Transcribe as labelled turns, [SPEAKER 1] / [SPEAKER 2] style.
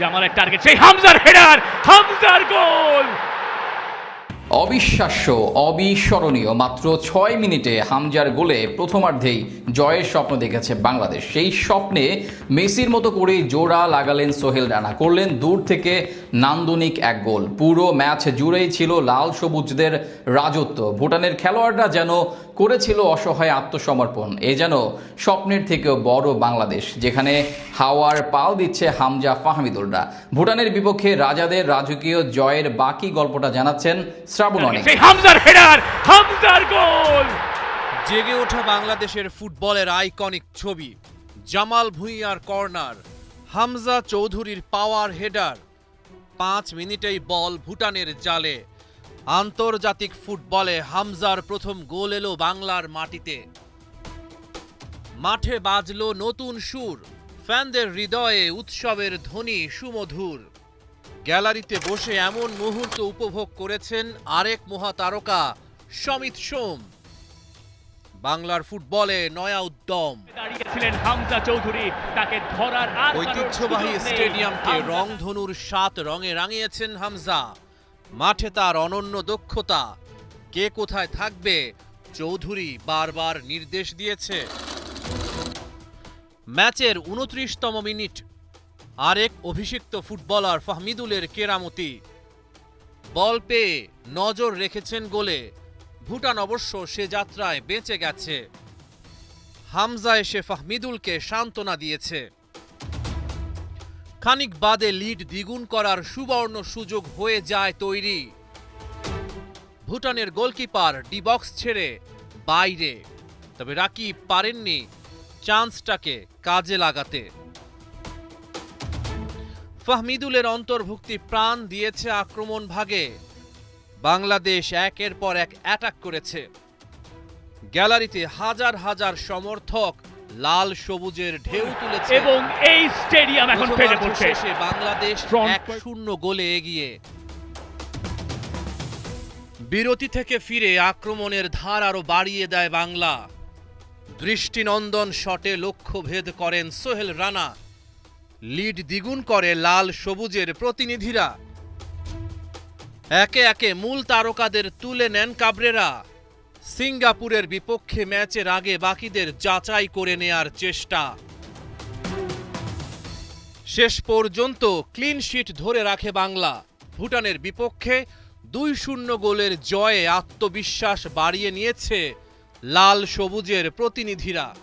[SPEAKER 1] জামালের টার্গেট সেই হামজার হেডার হামজার গোল
[SPEAKER 2] অবিশ্বাস্য, অবিস্মরণীয়, মাত্র ছয় মিনিটে হামজার গোলে প্রথমার্ধেই জয়ের স্বপ্ন দেখেছে বাংলাদেশ। সেই স্বপ্নে মেসির মতো করেই জোড়া লাগালেন সোহেল রানা, করলেন দূর থেকে নান্দনিক এক গোল। পুরো ম্যাচ জুড়েই ছিল লাল সবুজদের রাজত্ব। ভুটানের খেলোয়াড়রা যেন করেছিল অসহায় আত্মসমর্পণ। এ যেন স্বপ্নের থেকেও বড় বাংলাদেশ যেখানে হাওয়ার পাল দিচ্ছে হামজা ফাহমিদুলরা। ভুটানের বিপক্ষে রাজাদের রাজকীয় জয়ের বাকি গল্পটা জানাচ্ছেন শ্রাবণ অনেক।
[SPEAKER 1] সেই হামজার হেডার হামজার গোল!
[SPEAKER 3] জেগে ওঠা বাংলাদেশের ফুটবলের আইকনিক ছবি জামাল ভুঁইয়ার কর্নার হামজা চৌধুরীর পাওয়ার হেডার। পাঁচ মিনিটেই বল ভুটানের জালে। আন্তর্জাতিক ফুটবলে হামজার প্রথম গোল এলো বাংলার মাটিতে। মাঠে বাজলো নতুন সুর। ফ্যানদের হৃদয়ে উৎসবের ধ্বনি সুমধুর। গ্যালারিতে বসে এমন মুহূর্ত উপভোগ করেছেন আরেক মহাতারকা সমিত সোম। বাংলার ফুটবলে নয়া উদ্যম।
[SPEAKER 1] দাঁড়িয়েছিলেন হামজা চৌধুরী তাকে ধরার
[SPEAKER 3] ঐতিহ্যবাহী। স্টেডিয়ামকে রংধনুর সাত রঙে রাঙিয়েছেন হামজা। মাঠে তার অনন্য দক্ষতা। কে কোথায় থাকবে, চৌধুরী বারবার নির্দেশ দিয়েছে। ম্যাচের উনত্রিশতম মিনিট। আরেক অভিষিক্ত ফুটবলার ফাহমিদুলের কেরামতি। বল পেয়ে নজর রেখেছেন গোলে। ভুটান অবশ্য সে যাত্রায় বেঁচে গেছে। হামজা এসে ফাহমিদুলকে সান্ত্বনা দিয়েছে। খানিক বাদে লিড দ্বিগুণ করার সুবর্ণ সুযোগ হয়ে যায় তৈরি। ভুটানের গোলকিপার ডিবক্স ছেড়ে বাইরে। তবে রাকিব পারেননি চান্সটাকে কাজে লাগাতে। ফাহমিদুলের অন্তর্ভুক্তি প্রাণ দিয়েছে আক্রমণ ভাগে। বাংলাদেশ একের পর এক অ্যাটাক করেছে। গ্যালারিতে হাজার হাজার সমর্থক লাল সবুজের ঢেউ তুলেছে।
[SPEAKER 1] এবং এই স্টেডিয়াম এখন ফেটে পড়ছে।
[SPEAKER 3] বাংলাদেশ এক শূন্য গোলে এগিয়ে। বিরতি থেকে ফিরে আক্রমণের ধার আরও বাড়িয়ে দেয় বাংলা। দৃষ্টিনন্দন শটে লক্ষ্য ভেদ করেন সোহেল রানা। লিড দ্বিগুণ করে লাল সবুজের প্রতিনিধিরা। একে একে মূল তারকাদের তুলে নেন কাবরেরা। সিঙ্গাপুরের বিপক্ষে ম্যাচের আগে বাকিদের যাচাই করে নেয়ার চেষ্টা। শেষ পর্যন্ত ক্লিন শিট ধরে রাখে বাংলা। ভুটানের বিপক্ষে দুই শূন্য গোলের জয়ে আত্মবিশ্বাস বাড়িয়ে নিয়েছে লাল সবুজের প্রতিনিধিরা।